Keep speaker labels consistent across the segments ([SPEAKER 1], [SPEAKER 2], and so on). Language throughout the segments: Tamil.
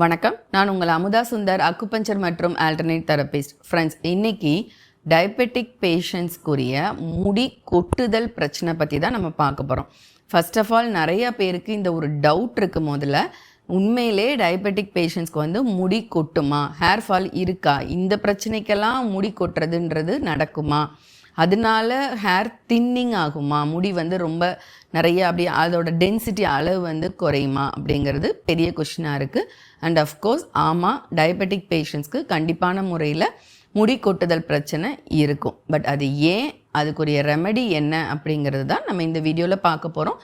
[SPEAKER 1] வணக்கம். நான் உங்கள் அமுதா சுந்தர் அக்குபஞ்சர் மற்றும் ஆல்டர்னேட் தெரபிஸ்ட் ஃப்ரெண்ட்ஸ் இன்னைக்கு டயபெட்டிக் பேஷண்ட்ஸ்க்குரிய முடி கொட்டுதல் பிரச்சனை பற்றி தான் நம்ம பார்க்க போகிறோம் ஃபர்ஸ்ட் ஆஃப் ஆல் நிறைய பேருக்கு இந்த ஒரு டவுட் இருக்குது முதல்ல உண்மையிலே டயபெட்டிக் பேஷண்ட்ஸ்க்கு வந்து முடி கொட்டுமா? ஹேர் ஃபால் இருக்கா? இந்த பிரச்சனைக்கெல்லாம் முடி கொட்டுறதுன்றது நடக்குமா? அதனால ஹேர் தின்னிங் ஆகுமா? முடி வந்து ரொம்ப நிறைய அப்படி அதோட டென்சிட்டி அளவு வந்து குறையுமா அப்படிங்கிறது பெரிய கொஷினாக இருக்குது அண்ட் அஃப்கோர்ஸ் ஆமாம் டயபெட்டிக் பேஷண்ட்ஸ்க்கு கண்டிப்பான முறையில் முடி கொட்டுதல் பிரச்சனை இருக்கும். பட் அது ஏன் அதுக்குரிய ரெமெடி என்ன அப்படிங்கிறது தான் நம்ம இந்த வீடியோவில் பார்க்க போகிறோம்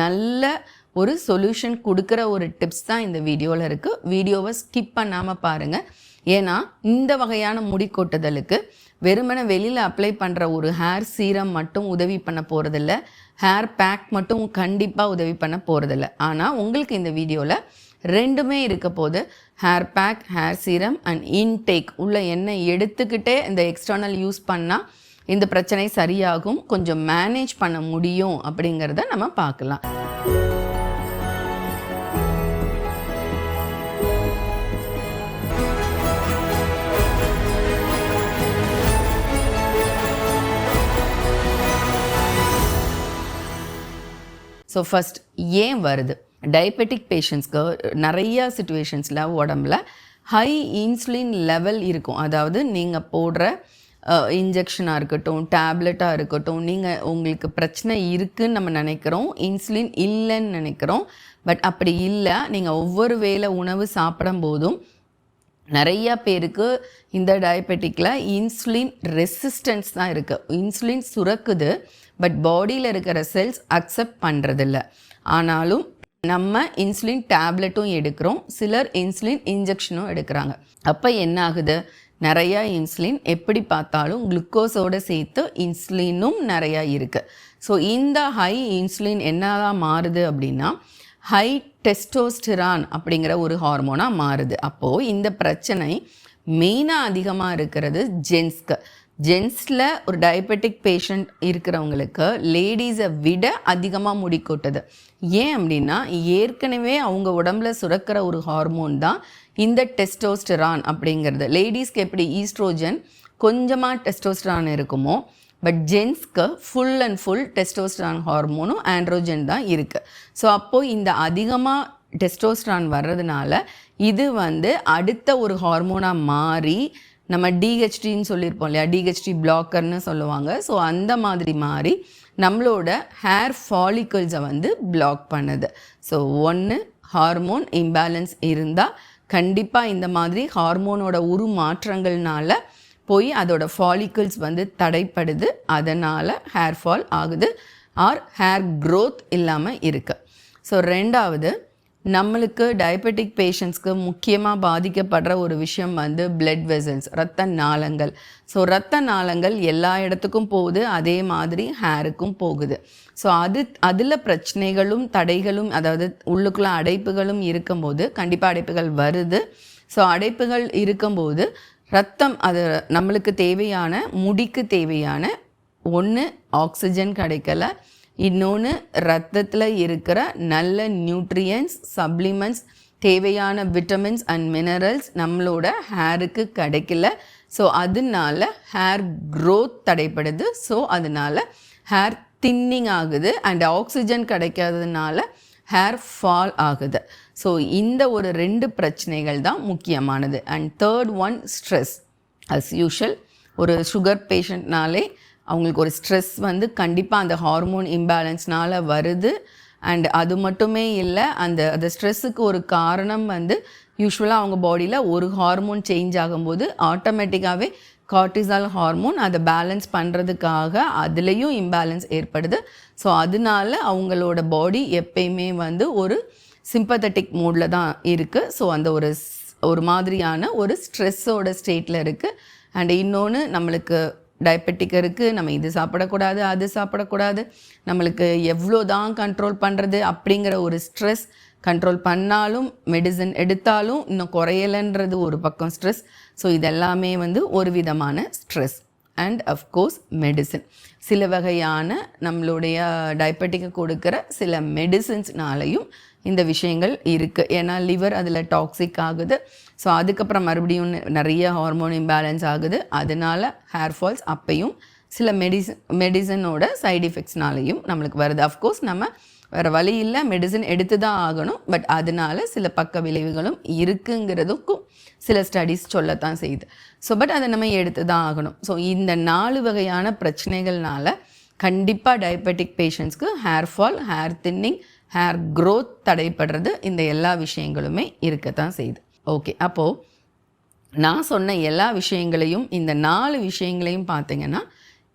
[SPEAKER 1] நல்ல ஒரு சொல்யூஷன் கொடுக்குற ஒரு டிப்ஸ் தான் இந்த வீடியோவில் இருக்குது வீடியோவை ஸ்கிப் பண்ணாமல் பாருங்கள் ஏன்னா இந்த வகையான முடி கொட்டுதலுக்கு வெறுமனே வெளியில் அப்ளை பண்ணுற ஒரு ஹேர் சீரம் மட்டும் உதவி பண்ண போகிறதில்ல ஹேர் பேக் மட்டும் கண்டிப்பாக உதவி பண்ண போகிறதில்ல ஆனால் உங்களுக்கு இந்த வீடியோவில் ரெண்டுமே இருக்க போது hair pack hair serum and intake உள்ள எண்ணெய் எடுத்துக்கிட்டே இந்த எக்ஸ்டர்னல் யூஸ் பண்ணால் இந்த பிரச்சனை சரியாகும் கொஞ்சம் மேனேஜ் பண்ண முடியும் அப்படிங்கிறத நம்ம பார்க்கலாம். ஸோ ஃபஸ்ட் ஏன் வருது? டயபெட்டிக் பேஷண்ட்ஸ்க்கு நிறைய சுச்சுவேஷன்ஸில் உடம்புல ஹை இன்சுலின் லெவல் இருக்கும். அதாவது நீங்கள் போடுற இன்ஜெக்ஷனாக இருக்கட்டும் டேப்லெட்டாக இருக்கட்டும் நீங்கள் உங்களுக்கு பிரச்சனை இருக்குதுன்னு நம்ம நினைக்கிறோம் இன்சுலின் இல்லைன்னு நினைக்கிறோம். பட் அப்படி இல்லை நீங்கள் ஒவ்வொரு வேளை உணவு சாப்பிடும் போதும் நிறைய பேருக்கு இந்த டயபெட்டிக்கில் இன்சுலின் ரெசிஸ்டன்ஸ் தான் இருக்குது இன்சுலின் சுரக்குது. பட் பாடியில் இருக்கிற செல்ஸ் அக்செப்ட் பண்ணுறதில்ல ஆனாலும் நம்ம இன்சுலின் டேப்லெட்டும் எடுக்கிறோம். சிலர் இன்சுலின் இன்ஜெக்ஷனும் எடுக்கிறாங்க. அப்போ என்ன ஆகுது? நிறையா இன்சுலின் எப்படி பார்த்தாலும் குளுக்கோஸோடு சேர்த்து இன்சுலினும் நிறையா இருக்குது ஸோ இந்த ஹை இன்சுலின் என்னதான் மாறுது அப்படின்னா ஹை டெஸ்டோஸ்டிரான் அப்படிங்கிற ஒரு ஹார்மோனாக மாறுது. அப்போது இந்த பிரச்சனை மெயினாக அதிகமாக இருக்கிறது ஜென்ஸ்க்கு ஜென்ஸில் ஒரு டயபெட்டிக் பேஷண்ட் இருக்கிறவங்களுக்கு லேடிஸை விட அதிகமாக முடி கொட்டுது. ஏன் அப்படின்னா ஏற்கனவே அவங்க உடம்புல சுரக்கிற ஒரு ஹார்மோன் தான் இந்த டெஸ்டோஸ்டரான் அப்படிங்கிறது. லேடிஸ்க்கு எப்படி ஈஸ்ட்ரோஜன் கொஞ்சமாக டெஸ்டோஸ்டரான் இருக்குமோ பட் ஜென்ஸ்க்கு ஃபுல் அண்ட் ஃபுல் டெஸ்டோஸ்டரான் ஹார்மோனும் ஆண்ட்ரோஜன் தான் இருக்குது ஸோ அப்போது இந்த அதிகமாக டெஸ்டோஸ்ட்ரான் வர்றதுனால இது வந்து அடுத்த ஒரு ஹார்மோனாக மாறி நம்ம டிஹெச்டின்னு சொல்லியிருப்போம் இல்லையா? டிஹெச்டி பிளாக்கர்னு சொல்லுவாங்க. ஸோ அந்த மாதிரி மாதிரி நம்மளோட ஹேர் ஃபாலிக்கல்ஸை வந்து பிளாக் பண்ணுது. ஸோ ஒன்று ஹார்மோன் இம்பேலன்ஸ் இருந்தால் கண்டிப்பாக இந்த மாதிரி ஹார்மோனோட உருமாற்றங்கள்னால போய் அதோட ஃபாலிக்கல்ஸ் வந்து தடைப்படுது. அதனால் ஹேர் ஃபால் ஆகுது. ஆர் ஹேர் க்ரோத் இல்லாமல் இருக்குது ஸோ ரெண்டாவது நம்மளுக்கு டயபெட்டிக் பேஷண்ட்ஸ்க்கு முக்கியமாக பாதிக்கப்படுற ஒரு விஷயம் வந்து பிளட் வெசல்ஸ் ரத்த நாளங்கள். ஸோ ரத்த நாளங்கள் எல்லா இடத்துக்கும் போகுது அதே மாதிரி ஹேருக்கும் போகுது. ஸோ அது அதில் பிரச்சனைகளும் தடைகளும் அதாவது உள்ளுக்குள்ள அடைப்புகளும் இருக்கும்போது கண்டிப்பாக அடைப்புகள் வருது. ஸோ அடைப்புகள் இருக்கும்போது ரத்தம் அது நம்மளுக்கு தேவையான முடிக்கு தேவையான ஒன்று ஆக்சிஜன் கிடைக்கல இன்னொன்று ரத்தத்தில் இருக்கிற நல்ல நியூட்ரியன்ஸ் சப்ளிமெண்ட்ஸ் தேவையான விட்டமின்ஸ் அண்ட் மினரல்ஸ் நம்மளோட ஹேருக்கு கிடைக்கல. ஸோ அதனால ஹேர் க்ரோத் தடைப்படுது. ஸோ அதனால ஹேர் தின்னிங் ஆகுது. அண்ட் ஆக்சிஜன் கிடைக்காததுனால ஹேர் ஃபால் ஆகுது. ஸோ இந்த ஒரு ரெண்டு பிரச்சனைகள் தான் முக்கியமானது. And third one stress as usual ஒரு சுகர் பேஷண்ட்னாலே அவங்களுக்கு ஒரு ஸ்ட்ரெஸ் வந்து கண்டிப்பாக அந்த ஹார்மோன் இம்பேலன்ஸ்னால் வருது. அண்ட் அது மட்டுமே இல்லை அந்த அந்த ஸ்ட்ரெஸ்ஸுக்கு ஒரு காரணம் வந்து யூஸ்வலாக அவங்க பாடியில் ஒரு ஹார்மோன் சேஞ்ச் ஆகும்போது ஆட்டோமேட்டிக்காகவே கார்டிசால் ஹார்மோன் அதை பேலன்ஸ் பண்ணுறதுக்காக அதுலேயும் இம்பேலன்ஸ் ஏற்படுது. ஸோ அதனால அவங்களோட பாடி எப்பயுமே வந்து ஒரு சிம்பத்தட்டிக் மூடில் தான் இருக்குது ஸோ அந்த ஒரு ஒரு மாதிரியான ஒரு ஸ்ட்ரெஸ்ஸோட ஸ்டேட்டில் இருக்குது அண்ட் இன்னொன்று நம்மளுக்கு டயபெட்டிக்கருக்கு நம்ம இது சாப்பிடக்கூடாது அது சாப்பிடக்கூடாது. நம்மளுக்கு எவ்வளோ தான் கண்ட்ரோல் பண்ணுறது அப்படிங்கிற ஒரு ஸ்ட்ரெஸ் கண்ட்ரோல் பண்ணாலும் மெடிசன் எடுத்தாலும் இன்னும் குறையலைன்றது ஒரு பக்கம் ஸ்ட்ரெஸ் ஸோ இதெல்லாமே வந்து ஒரு விதமான ஸ்ட்ரெஸ் அண்ட் அஃப்கோர்ஸ் மெடிசன் சில வகையான நம்மளுடைய டயபெட்டிக்கு கொடுக்குற சில மெடிசின்ஸ்னாலையும் இந்த விஷயங்கள் இருக்குது ஏன்னா லிவர் அதில் டாக்ஸிக் ஆகுது. ஸோ அதுக்கப்புறம் மறுபடியும் நிறைய ஹார்மோன் இம்பேலன்ஸ் ஆகுது. அதனால ஹேர் ஃபால்ஸ் அப்பையும் சில மெடிசன் மெடிசனோட சைடு எஃபெக்ட்ஸ்னாலையும் நம்மளுக்கு வருது. அஃப்கோர்ஸ் நம்ம வேறு வழி இல்லை மெடிசன் எடுத்து தான் ஆகணும். பட் அதனால சில பக்க விளைவுகளும் இருக்குங்கிறதுக்கும் சில ஸ்டடீஸ் சொல்லத்தான் செய்யுது. ஸோ பட் அதை நம்ம எடுத்து தான் ஆகணும். ஸோ இந்த நாலு வகையான பிரச்சனைகள்னால கண்டிப்பாக டயபெட்டிக் பேஷண்ட்ஸ்க்கு hair fall hair thinning hair growth தடைப்படுறது இந்த எல்லா விஷயங்களுமே இருக்கத்தான் செய்யுது. ஓகே அப்போது நான் சொன்ன எல்லா விஷயங்களையும் இந்த நாலு விஷயங்களையும் பார்த்தீங்கன்னா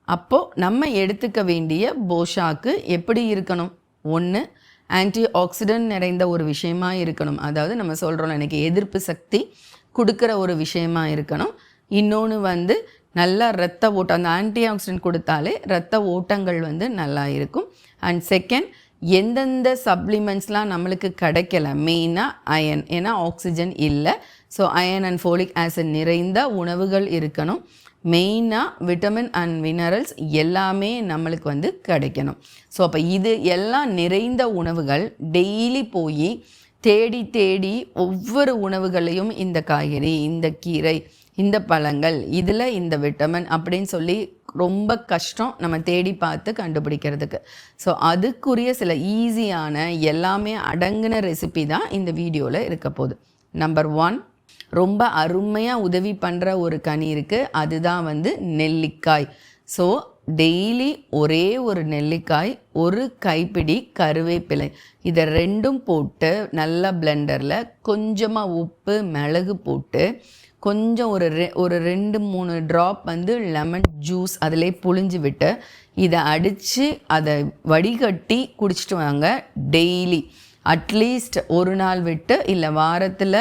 [SPEAKER 1] அப்போது நம்ம எடுத்துக்க வேண்டிய போஷாக்கு எப்படி இருக்கணும்? ஒன்று ஆன்டி ஆக்சிடென்ட் நிறைந்த ஒரு விஷயமா இருக்கணும். அதாவது நம்ம சொல்கிறோம் எனக்கு எதிர்ப்பு சக்தி கொடுக்குற ஒரு விஷயமா இருக்கணும். இன்னொன்று வந்து நல்லா ரத்த ஓட்டம் அந்த ஆன்டி ஆக்சிடென்ட் கொடுத்தாலே ரத்த ஓட்டங்கள் வந்து நல்லா இருக்கும். அண்ட் செகண்ட் எந்தெந்த சப்ளிமெண்ட்ஸ்லாம் நம்மளுக்கு கிடைக்கல. மெயினாக அயன் ஏன்னா ஆக்சிஜன் இல்லை. So iron and folic acid நிறைந்த உணவுகள் இருக்கணும். மெயினாக விட்டமின் அண்ட் மினரல்ஸ் எல்லாமே நம்மளுக்கு வந்து கிடைக்கணும். ஸோ அப்போ இது எல்லாம் நிறைந்த உணவுகள் டெய்லி போய் தேடி தேடி ஒவ்வொரு உணவுகளையும் இந்த காய்கறி இந்த கீரை இந்த பழங்கள் இதில் இந்த விட்டமின் அப்படின்னு சொல்லி ரொம்ப கஷ்டம் நம்ம தேடி பார்த்து கண்டுபிடிக்கிறதுக்கு. ஸோ அதுக்குரிய சில ஈஸியான எல்லாமே அடங்கின ரெசிபி தான் இந்த வீடியோவில் இருக்க போகுது. நம்பர் ஒன் ரொம்ப அருமையாக உதவி பண்ணுற ஒரு கனி இருக்குது அதுதான் வந்து நெல்லிக்காய். ஸோ டெய்லி ஒரே ஒரு நெல்லிக்காய் ஒரு கைப்பிடி கருவேப்பிலை. இதை ரெண்டும் போட்டு நல்லா பிளெண்டரில் கொஞ்சமாக உப்பு மிளகு போட்டு கொஞ்சம் ஒரு ரெ ஒரு ரெண்டு மூணு ட்ராப் வந்து லெமன் ஜூஸ் அதிலே புழிஞ்சு விட்டு இதை அடித்து அதை வடிகட்டி குடிச்சிட்டு வாங்க டெய்லி அட்லீஸ்ட் ஒரு நாள் விட்டு இல்லை வாரத்தில்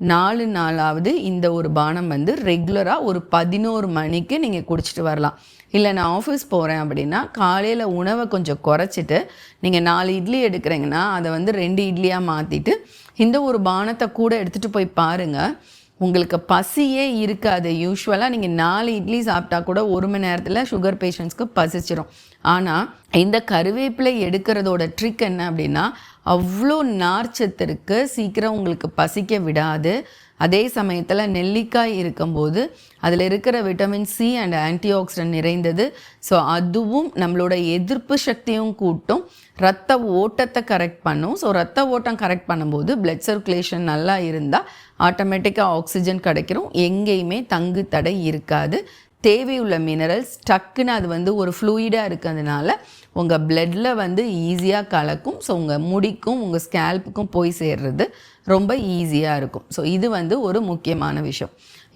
[SPEAKER 1] நாலு நாளாவது இந்த ஒரு பானம் வந்து ரெகுலராக ஒரு பதினோரு மணிக்கு நீங்கள் குடிச்சிட்டு வரலாம். இல்லை நான் ஆஃபீஸ் போகிறேன் அப்படின்னா காலையில் உணவை கொஞ்சம் குறைச்சிட்டு நீங்கள் நாலு இட்லி எடுக்கிறீங்கன்னா அதை வந்து ரெண்டு இட்லியாக மாற்றிட்டு இந்த ஒரு பானத்தை கூட எடுத்துகிட்டு போய் பாருங்கள் உங்களுக்கு பசியே இருக்காது. யூஸ்வலாக நீங்கள் நாலு இட்லி சாப்பிட்டா கூட ஒரு மணி நேரத்தில் சுகர் பேஷண்ட்ஸ்க்கு பசிச்சிடும் ஆனால் இந்த கருவேப்பிலை எடுக்கிறதோட ட்ரிக் என்ன அப்படின்னா அவ்வளோ நார்ச்சத்து இருக்குது சீக்கிரம் உங்களுக்கு பசிக்க விடாது. அதே சமயத்தில் நெல்லிக்காய் இருக்கும்போது அதில் இருக்கிற vitamin C and antioxidant நிறைந்தது. ஸோ அதுவும் நம்மளோட எதிர்ப்பு சக்தியும் கூட்டும். ரத்த ஓட்டத்தை கரெக்ட் பண்ணும். ஸோ ரத்த ஓட்டம் கரெக்ட் பண்ணும்போது பிளட் சர்க்குலேஷன் நல்லா இருந்தால் ஆட்டோமேட்டிக்காக ஆக்சிஜன் கிடைக்கிறோம். எங்கேயுமே தங்கு தடை இருக்காது. தேவையுள்ள மினரல்ஸ் டக்குன்னு அது வந்து ஒரு ஃப்ளூயிடாக இருக்கிறதுனால உங்கள் பிளட்டில் வந்து ஈஸியாக கலக்கும். ஸோ உங்கள் முடிக்கும் உங்கள் ஸ்கேல்ப்புக்கும் போய் சேர்றது ரொம்ப ஈஸியாக இருக்கும். ஸோ இது வந்து ஒரு முக்கியமான விஷயம்.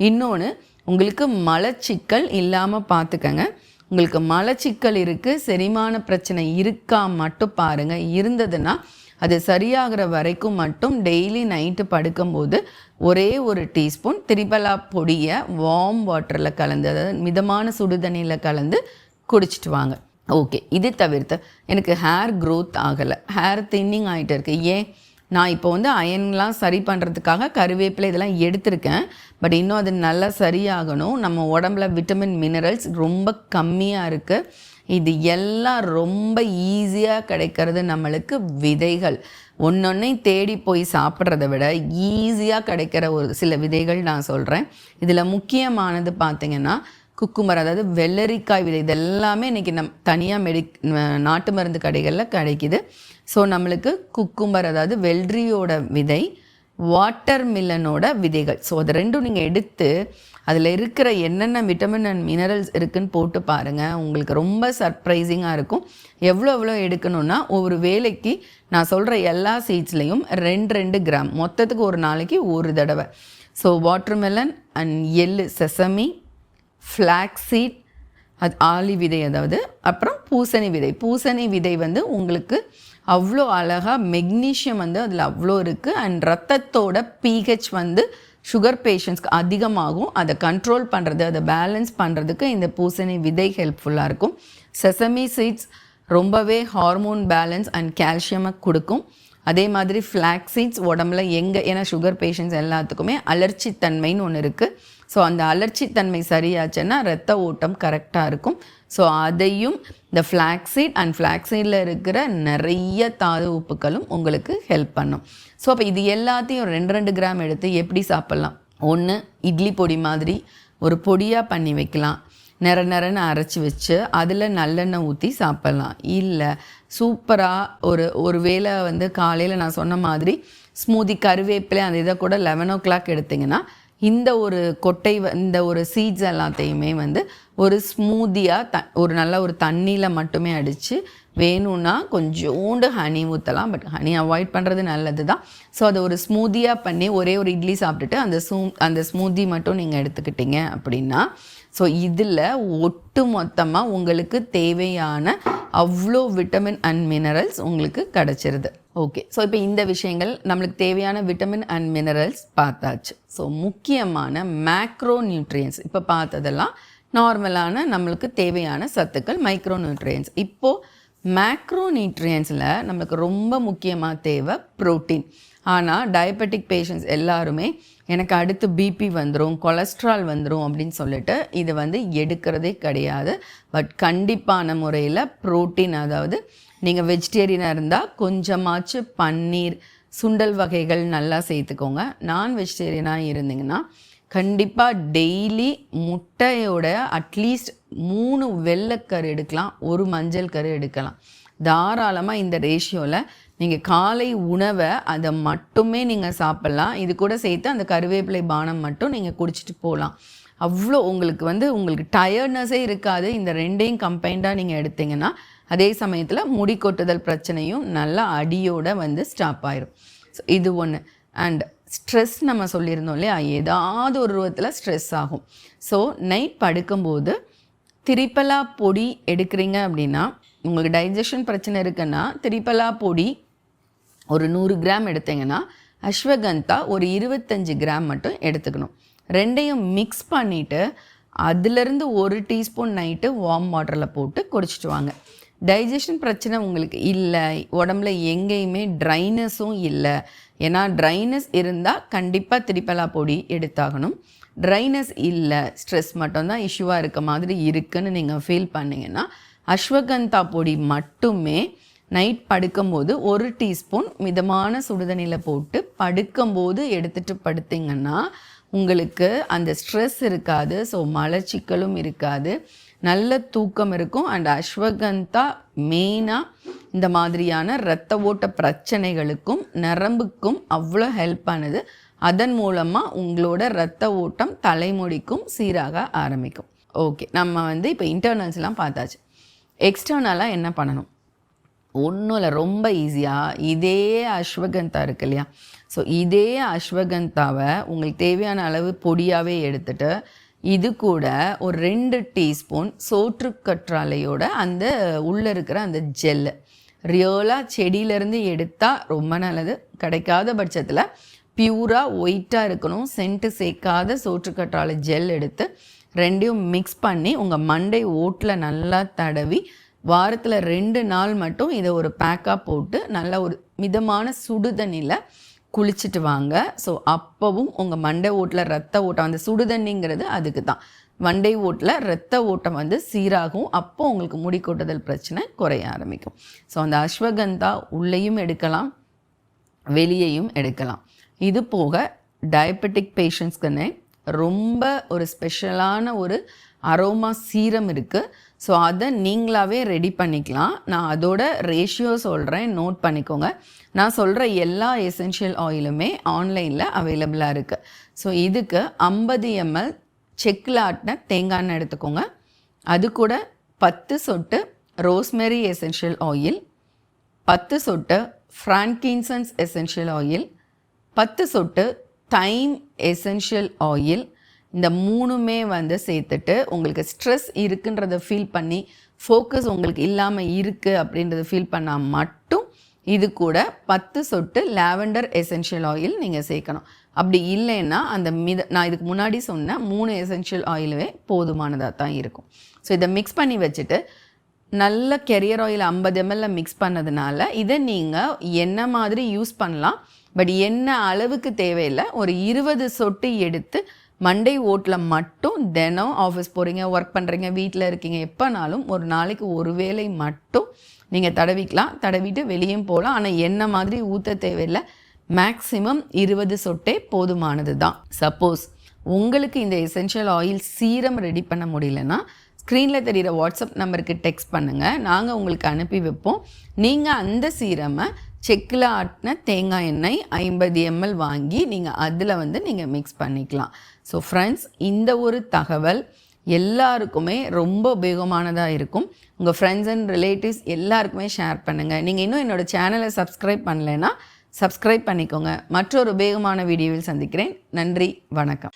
[SPEAKER 1] இன்னொன்று உங்களுக்கு மலச்சிக்கல் இல்லாமல் பார்த்துக்கங்க உங்களுக்கு மலச்சிக்கல் இருக்குது செரிமான பிரச்சனை இருக்கா மட்டும் பாருங்கள் இருந்ததுன்னா அது சரியாகிற வரைக்கும் மட்டும் டெய்லி நைட்டு படுக்கும்போது ஒரே ஒரு டீஸ்பூன் திரிபலா பொடியை வார்ம் வாட்டரில் கலந்து அதாவது மிதமான சுடு தண்ணியில் கலந்து குடிச்சிட்டு வாங்க. ஓகே இது தவிர்த்து எனக்கு ஹேர் க்ரோத் ஆகலை. ஹேர் தின்னிங் ஆகிட்டு இருக்கு. ஏன்? நான் இப்போ வந்து அயன்லாம் சரி பண்ணுறதுக்காக கருவேப்பிலை இதெல்லாம் எடுத்திருக்கேன். பட் இன்னும் அது நல்லா சரியாகணும். நம்ம உடம்புல விட்டமின் மினரல்ஸ் ரொம்ப கம்மியாக இருக்குது இது எல்லாம் ரொம்ப ஈஸியாக கிடைக்கிறது நம்மளுக்கு விதைகள். ஒன்றொன்னே தேடி போய் சாப்பிட்றத விட ஈஸியாக கிடைக்கிற ஒரு சில விதைகள் நான் சொல்கிறேன் இதில் முக்கியமானது பார்த்திங்கன்னா குக்குமரம் அதாவது வெள்ளரிக்காய் விதை. இதெல்லாமே இன்றைக்கி நம் தனியாக மெடி நாட்டு மருந்து கடைகளில் கிடைக்கிது. ஸோ நம்மளுக்கு குக்குமரம் அதாவது வெள்ளரியோட விதை வாட்டர் மில்லனோட விதைகள். ஸோ அதை ரெண்டும் நீங்கள் எடுத்து அதில் இருக்கிற என்னென்ன விட்டமின் அண்ட் மினரல்ஸ் இருக்குதுன்னு போட்டு பாருங்கள் உங்களுக்கு ரொம்ப சர்ப்ரைசிங்காக இருக்கும். எவ்வளோ எவ்வளோ எடுக்கணும்னா ஒரு வேலைக்கு நான் சொல்கிற எல்லா சீட்ஸ்லேயும் ரெண்டு ரெண்டு கிராம் மொத்தத்துக்கு ஒரு நாளைக்கு ஒரு தடவை. ஸோ வாட்டர்மெலன் அண்ட் எள்ளு செசமி ஃப்ளாக்ஸீட் அது ஆலி விதை அதாவது அப்புறம் பூசணி விதை. பூசணி விதை வந்து உங்களுக்கு அவ்வளோ அழகாக மெக்னீஷியம் வந்து அதில் அவ்வளோ இருக்குது அண்ட் ரத்தத்தோட பிஹெச் வந்து சுகர் பேஷண்ட்ஸ்க்கு அதிகமாகும். அதை கண்ட்ரோல் பண்ணுறது அதை பேலன்ஸ் பண்ணுறதுக்கு இந்த பூசணி விதை ஹெல்ப்ஃபுல்லாக இருக்கும். செசமி சீட்ஸ் ரொம்பவே ஹார்மோன் பேலன்ஸ் அண்ட் கால்சியமை கொடுக்கும். அதே மாதிரி ஃப்ளாக்ஸீட்ஸ் உடம்புல எங்கே ஏன்னா சுகர் பேஷண்ட்ஸ் எல்லாத்துக்குமே அலர்ச்சி தன்மைன்னு ஒன்று இருக்குது ஸோ அந்த அலர்ச்சி தன்மை சரியாச்சுன்னா ரத்த ஓட்டம் கரெக்டாக இருக்கும். ஸோ அதையும் இந்த ஃப்ளாக்ஸீட் அண்ட் ஃப்ளாக்ஸீடில் இருக்கிற நிறைய தாது உப்புக்களும் உங்களுக்கு ஹெல்ப் பண்ணும். ஸோ அப்போ இது எல்லாத்தையும் ரெண்டு ரெண்டு கிராம் எடுத்து எப்படி சாப்பிட்லாம்? ஒன்று இட்லி பொடி மாதிரி ஒரு பொடியாக பண்ணி வைக்கலாம். நிற நிறன்னு அரைச்சி வச்சு அதில் நல்லெண்ணெய் ஊற்றி சாப்பிட்லாம். இல்லை சூப்பராக ஒரு ஒரு வேளை வந்து காலையில் நான் சொன்ன மாதிரி ஸ்மூதி கருவேப்பிலை அந்த இதை கூட லெவன் ஓ கிளாக் எடுத்திங்கன்னா இந்த ஒரு கொட்டை வ- இந்த ஒரு சீட்ஸ் எல்லாத்தையுமே வந்து ஒரு ஸ்மூதியாக த ஒரு நல்ல ஒரு தண்ணியில் மட்டுமே அடித்து வேணும்னா கொஞ்சோண்டு ஹனி ஊற்றலாம் பட் ஹனி அவாய்ட் பண்ணுறது நல்லது தான் ஸோ அதை ஒரு ஸ்மூதியாக பண்ணி ஒரே ஒரு இட்லி சாப்பிட்டுட்டு அந்த சூ அந்த ஸ்மூதி மட்டும் நீங்கள் எடுத்துக்கிட்டீங்க அப்படின்னா ஸோ இதில் ஒட்டு மொத்தமாக உங்களுக்கு தேவையான அவ்வளோ விட்டமின் அண்ட் மினரல்ஸ் உங்களுக்கு கிடச்சிருது. ஓகே ஸோ இப்போ இந்த விஷயங்கள் நம்மளுக்கு தேவையான விட்டமின் அண்ட் மினரல்ஸ் பார்த்தாச்சு. ஸோ முக்கியமான மேக்ரோ நியூட்ரியன்ஸ் இப்போ பார்த்ததெல்லாம் நார்மலான நம்மளுக்கு தேவையான சத்துக்கள் மைக்ரோ நியூட்ரியன்ஸ் இப்போது மேக்ரோ நியூட்ரியன்ஸில் நம்மளுக்கு ரொம்ப முக்கியமாக தேவை புரோட்டீன் ஆனால் டயபெட்டிக் பேஷண்ட்ஸ் எல்லாருமே எனக்கு அடுத்து பிபி வந்துடும் கொலஸ்ட்ரால் வந்துடும் அப்படின்னு சொல்லிட்டு இது வந்து எடுக்கிறதே கிடையாது. பட் கண்டிப்பான முறையில் புரோட்டீன் அதாவது நீங்கள் வெஜிடேரியனாக இருந்தால் கொஞ்சமாச்சு பன்னீர் சுண்டல் வகைகள் நல்லா சேர்த்துக்கோங்க. நான் வெஜிடேரியனாக இருந்தீங்கன்னா கண்டிப்பாக டெய்லி முட்டையோட அட்லீஸ்ட் மூணு வெள்ளைக்கரு எடுக்கலாம் ஒரு மஞ்சள் கரு எடுக்கலாம். தாராளமாக இந்த ரேஷியோவில் நீங்கள் காலை உணவை அதை மட்டுமே நீங்கள் சாப்பிட்லாம். இது கூட சேர்த்து அந்த கருவேப்பிலை பானம் மட்டும் நீங்கள் குடிச்சிட்டு போகலாம். அவ்வளோ உங்களுக்கு வந்து உங்களுக்கு டயர்ட்னஸே இருக்காது. இந்த ரெண்டையும் கம்பைண்டாக நீங்கள் எடுத்தீங்கன்னா அதே சமயத்தில் முடி கொட்டுதல் பிரச்சனையும் நல்லா அடியோட வந்து ஸ்டாப் ஆயிரும். ஸோ இது ஒன்று அண்ட் ஸ்ட்ரெஸ் நம்ம சொல்லியிருந்தோம் இல்லையா? ஏதாவது ஒரு ரூபத்தில் ஸ்ட்ரெஸ் ஆகும். ஸோ நைட் படுக்கும்போது திரிப்பலா பொடி எடுக்கிறீங்க அப்படின்னா உங்களுக்கு டைஜஷன் பிரச்சனை இருக்குன்னா திரிப்பலா பொடி ஒரு நூறு கிராம் எடுத்தீங்கன்னா அஸ்வகந்தா ஒரு இருபத்தஞ்சி கிராம் மட்டும் எடுத்துக்கணும். ரெண்டையும் மிக்ஸ் பண்ணிவிட்டு அதுலேருந்து ஒரு டீஸ்பூன் நைட்டு வார்ம் வாட்டரில் போட்டு குடிச்சிட்டு வாங்க. டைஜஷன் பிரச்சனை உங்களுக்கு இல்லை. உடம்புல எங்கேயுமே ட்ரைனஸும் இல்லை. ஏன்னா ட்ரைனஸ் இருந்தால் கண்டிப்பாக திரிப்பலா பொடி எடுத்தாகணும். ட்ரைனஸ் இல்லை. ஸ்ட்ரெஸ் மட்டும்தான் இஷ்யூவாக இருக்க மாதிரி இருக்குன்னு நீங்கள் ஃபீல் பண்ணிங்கன்னா அஸ்வகந்தா பொடி மட்டுமே நைட் படுக்கும்போது ஒரு டீஸ்பூன் மிதமான சுடுதண்ணியில் போட்டு படுக்கும்போது எடுத்துட்டு படுத்திங்கன்னா உங்களுக்கு அந்த ஸ்ட்ரெஸ் இருக்காது. ஸோ மலச்சிக்கலும் இருக்காது. நல்ல தூக்கம் இருக்கும். அண்ட் அஸ்வகந்தா மெயினாக இந்த மாதிரியான இரத்த ஓட்ட பிரச்சனைகளுக்கும் நரம்புக்கும் அவ்வளோ ஹெல்ப் ஆனது. அதன் மூலமாக உங்களோட இரத்த ஓட்டம் தலைமுடிக்கும் சீராக ஆரம்பிக்கும். ஓகே நம்ம வந்து இப்போ இன்டர்னல்ஸ்லாம் பார்த்தாச்சு. எக்ஸ்டர்னலாக என்ன பண்ணணும்? ஒன்றும் இல்லை ரொம்ப ஈஸியாக இதே அஸ்வகந்தா இருக்கு இல்லையா? ஸோ இதே அஸ்வகந்தாவை உங்களுக்கு தேவையான அளவு பொடியாகவே எடுத்துட்டு இது கூட ஒரு ரெண்டு டீஸ்பூன் சோற்றுக்கற்றாழையோட அந்த உள்ளே இருக்கிற அந்த ஜெல்லு ரியலாக செடியிலேருந்து எடுத்தால் ரொம்ப நல்லது. கிடைக்காத பட்சத்தில் பியூராக ஒயிட்டாக இருக்கணும். சென்ட்டு சேர்க்காத சோற்றுக்கற்றாழை ஜெல் எடுத்து ரெண்டையும் மிக்ஸ் பண்ணி உங்கள் மண்டை ஓட்டில் நல்லா தடவி வாரத்தில் ரெண்டு நாள் மட்டும் இதை ஒரு பேக்காக போட்டு நல்ல ஒரு மிதமான சுடுதண்ணியில் குளிச்சுட்டு வாங்க. ஸோ அப்போவும் உங்கள் மண்டை ஓட்டில் ரத்த ஓட்டம் அந்த சுடுதண்ணிங்கிறது அதுக்கு தான் மண்டை ஓட்டில் ரத்த ஓட்டம் வந்து சீராகும். அப்போ உங்களுக்கு முடி கொட்டுதல் பிரச்சனை குறைய ஆரம்பிக்கும். ஸோ அந்த அஸ்வகந்தா உள்ளேயும் எடுக்கலாம் வெளியையும் எடுக்கலாம். இது போக டயபெட்டிக் பேஷண்ட்ஸ்க்குன்னு ரொம்ப ஒரு ஸ்பெஷலான ஒரு அரோமா சீரம் இருக்குது ஸோ அதை நீங்களாவே ரெடி பண்ணிக்கலாம். நான் அதோட ரேஷியோ சொல்கிறேன் நோட் பண்ணிக்கோங்க. நான் சொல்கிற எல்லா எசென்ஷியல் ஆயிலுமே ஆன்லைனில் அவைலபிளாக இருக்குது ஸோ இதுக்கு ஐம்பது எம்எல் செக்கில் ஆட்டின தேங்காய் எடுத்துக்கோங்க. அது கூட பத்து சொட்டு ரோஸ்மெரி எசென்ஷியல் ஆயில் பத்து சொட்டு ஃப்ரான்கின்சன்ஸ் எசென்ஷியல் ஆயில் பத்து சொட்டு தைம் எசென்ஷியல் ஆயில் இந்த மூணுமே வந்து சேர்த்துட்டு உங்களுக்கு ஸ்ட்ரெஸ் இருக்குன்றத ஃபீல் பண்ணி ஃபோக்கஸ் உங்களுக்கு இல்லாமல் இருக்குது அப்படின்றத ஃபீல் பண்ணால் மட்டும் இது கூட பத்து சொட்டு லாவெண்டர் எசென்ஷியல் ஆயில் நீங்கள் சேர்க்கணும். அப்படி இல்லைன்னா அந்த மித நான் இதுக்கு முன்னாடி சொன்ன மூணு எசென்ஷியல் ஆயிலுமே போதுமானதாக தான் இருக்கும். ஸோ இதை மிக்ஸ் பண்ணி வச்சுட்டு நல்ல கெரியர் ஆயில் ஐம்பது எம்எல்ல மிக்ஸ் பண்ணதுனால இதை நீங்கள் என்ன மாதிரி யூஸ் பண்ணலாம் பட் என்ன அளவுக்கு தேவையில்லை ஒரு இருபது சொட்டு எடுத்து மண்டே ஓட்டில் மட்டும் தினம் ஆஃபீஸ் போகிறீங்க ஒர்க் பண்ணுறீங்க வீட்டில் இருக்கீங்க எப்போனாலும் ஒரு நாளைக்கு ஒரு வேளை மட்டும் நீங்கள் தடவிக்கலாம். தடவிட்டு வெளியும் போகலாம். ஆனால் என்ன மாதிரி ஊற்ற தேவையில்லை. மேக்ஸிமம் இருபது சொட்டே போதுமானது தான் சப்போஸ் உங்களுக்கு இந்த எசென்ஷியல் ஆயில் சீரம் ரெடி பண்ண முடியலன்னா ஸ்க்ரீனில் தெரிகிற வாட்ஸ்அப் நம்பருக்கு டெக்ஸ்ட் பண்ணுங்கள் நாங்கள் உங்களுக்கு அனுப்பி வைப்போம். நீங்கள் அந்த சீரமை செக்கில் ஆட்டின தேங்காய் எண்ணெய் ஐம்பது எம்எல் வாங்கி நீங்கள் அதில் வந்து நீங்கள் மிக்ஸ் பண்ணிக்கலாம். ஸோ ஃப்ரெண்ட்ஸ் இந்த ஒரு தகவல் எல்லாருக்குமே ரொம்ப உபயோகமானதாக இருக்கும். உங்கள் ஃப்ரெண்ட்ஸ் அண்ட் ரிலேட்டிவ்ஸ் எல்லாருக்குமே ஷேர் பண்ணுங்கள் நீங்கள் இன்னும் என்னோடய சேனலை சப்ஸ்கிரைப் பண்ணலைன்னா சப்ஸ்கிரைப் பண்ணிக்கோங்க. மற்றொரு உபயோகமான வீடியோவில் சந்திக்கிறேன். நன்றி வணக்கம்.